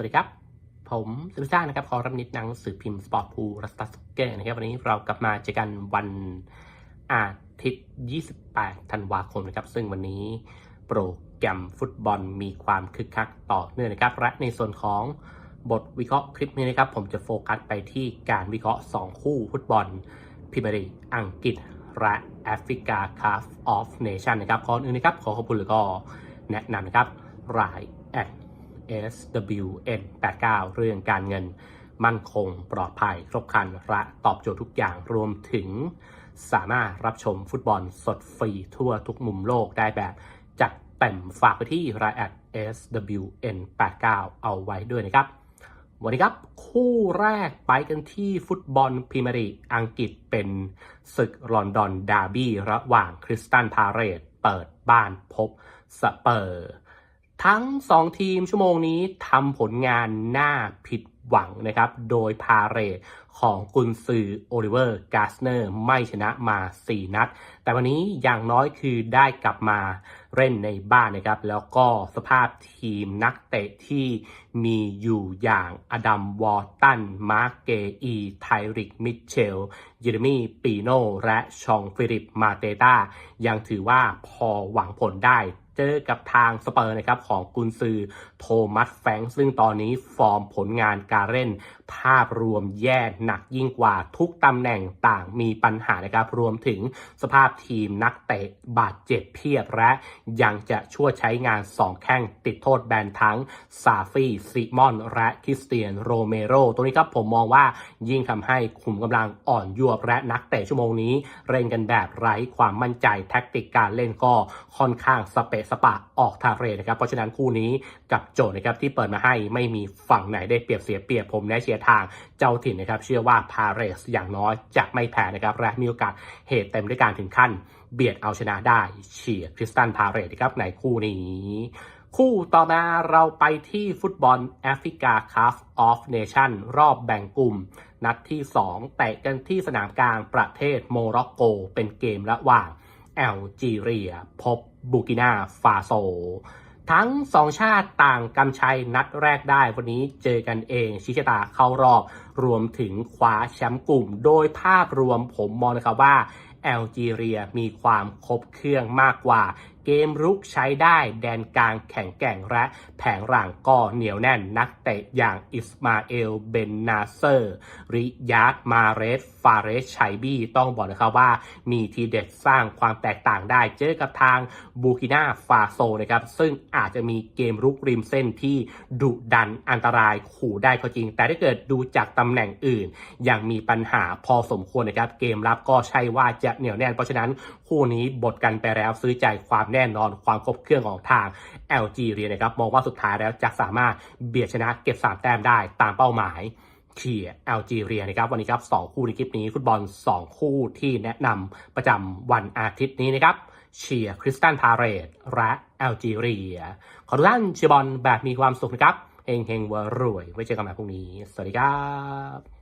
วัสดีครับ ผมสุริซ่านะครับขอรับนิดหนังสือพิมพ์สปอร์ตพูรัสตัสเกอร์นะครับ วันนี้เรากลับมาเจอกันวันอาทิตย์ 28 ธันวาคมนะครับ ซึ่งวันนี้โปรแกรมฟุตบอลมีความคึกคักต่อเนื่องนะครับ และในส่วนของบทวิเคราะห์คลิปนี้นะครับ ผมจะโฟกัสไปที่การวิเคราะห์ 2 คู่ฟุตบอลพรีเมียร์ลีกอังกฤษและแอฟริกาคาฟออฟเนชั่นนะครับก่อนอื่นนะครับ ขอขอบคุณแล้วก็แนะนำนะครับรายแอด SWN 89 เรื่องการเงินมั่นคงปลอดภัย ครบครันและตอบโจทย์ทุกอย่างรวมถึง สามารถรับชมฟุตบอลสดฟรีทั่วทุกมุมโลกได้แบบจัดเต็มฝากไปที่รายแอด SWN 89 เอาไว้ด้วยนะครับ วันนี้ครับ คู่แรกไปกันที่ฟุตบอลพรีเมียร์ลีกอังกฤษเป็นศึกลอนดอนดาร์บี้ระหว่างคริสตันพาเรตเปิดบ้านพบสเปอร์ ทั้ง 2 ทีมชั่วโมงนี้ทำผลงานน่าผิดหวังนะครับ โดยพาเรตของกุนซือโอลิเวอร์กาสเนอร์ไม่ชนะมา 4 นัด แต่วันนี้อย่างน้อยคือได้กลับมาเล่นในบ้านนะครับ แล้วก็สภาพทีมนักเตะที่มีอยู่อย่างอดัมวอร์ตัน มาร์เกอีไทริก มิเชล เยเรมีปีโน และชองฟิลิป มาเตตายังถือว่าพอหวังผลได้ จอกับทางสเปอร์นะครับของกุนซือโทมัสแฟงค์ซึ่งตอนนี้ฟอร์มผลงานการเล่น ภาพรวมแย่หนักยิ่งกว่าทุกตำแหน่งต่างมีปัญหานะครับ รวมถึงสภาพทีมนักเตะบาดเจ็บเพียบและยังจะช่วยใช้งาน2แข้งติดโทษแบนทั้งซาฟีซิมอน และคริสเตียนโรเมโรตัวนี้ครับผมมองว่ายิ่งทำให้ขุมกำลังอ่อนยวบและนักเตะชั่วโมงนี้เล่นกันแบบไร้ความมั่นใจแท็กติกการเล่นก็ค่อนข้างสเปะสปะออกทาเรนะครับ เพราะฉะนั้นคู่นี้กับโจนะครับที่เปิดมาให้ไม่มีฝั่งไหนได้เปรียบเสียเปรียบผมแนะเชียร์ทางเจ้าถิ่นนะครับ เชื่อว่าพาเรสอย่างน้อยจะไม่แพ้นะครับและมีโอกาสเหตุเต็มด้วยการถึงขั้น เบียดเอาชนะได้เฉียร์คริสตันพาเรสนะครับในคู่นี้คู่ต่อมาเราไปที่ฟุตบอลแอฟริกาคัฟออฟเนชั่นรอบแบ่งกลุ่ม นัดที่ 2 แตะกันที่สนามกลางประเทศโมร็อกโก เป็นเกมระหว่าง อลจีเรีย พบบูกินาฟาโซ ทั้งสองชาติต่างกำชัยนัดแรกได้ วันนี้เจอกันเองชิชะตาเข้ารอบ รวมถึงคว้าแชมป์กลุ่ม โดยภาพรวมผมมองนะครับว่า แอลจีเรียมีความครบเครื่องมากกว่า เกมรุกใช้ได้แดนกลางแข็งแกร่งและแผงหลังก็เหนียวแน่นนักเตะอย่างอิสมาเอล เบนนาเซอร์ ริยาดมาเรส ฟาเรสชัยบี้ต้องบอกนะครับว่ามีทีเด็ดสร้างความแตกต่างได้เจอกับทางบูกินาฟาโซนะครับ ซึ่งอาจจะมีเกมรุกริมเส้นที่ดุดันอันตรายขู่ได้ก็จริง แต่ถ้าเกิดดูจากตำแหน่งอื่น ยังมีปัญหาพอสมควรนะครับ เกมรับก็ใช่ว่าจะเหนียวแน่น เพราะฉะนั้นคู่นี้บทกันไปแล้วซื้อใจความแน่นอนความครบเครื่องของทาง LG เรียนะครับมองว่าสุดท้ายแล้วจะสามารถเบียดชนะเก็บ3แต้มได้ตามเป้าหมายเชียร์ LG เรียนะครับวันนี้ครับ2คู่ในคลิปนี้ฟุตบอล 2 คู่ที่แนะนำประจำวันอาทิตย์นี้นะครับเชียร์คริสตันพาเรตและ LG เรีย ขอทุกท่านเชียร์บอลแบบมีความสุขนะครับเฮงเฮงเวอร์รวย ไว้เจอกันใหม่พรุ่งนี้ สวัสดีครับ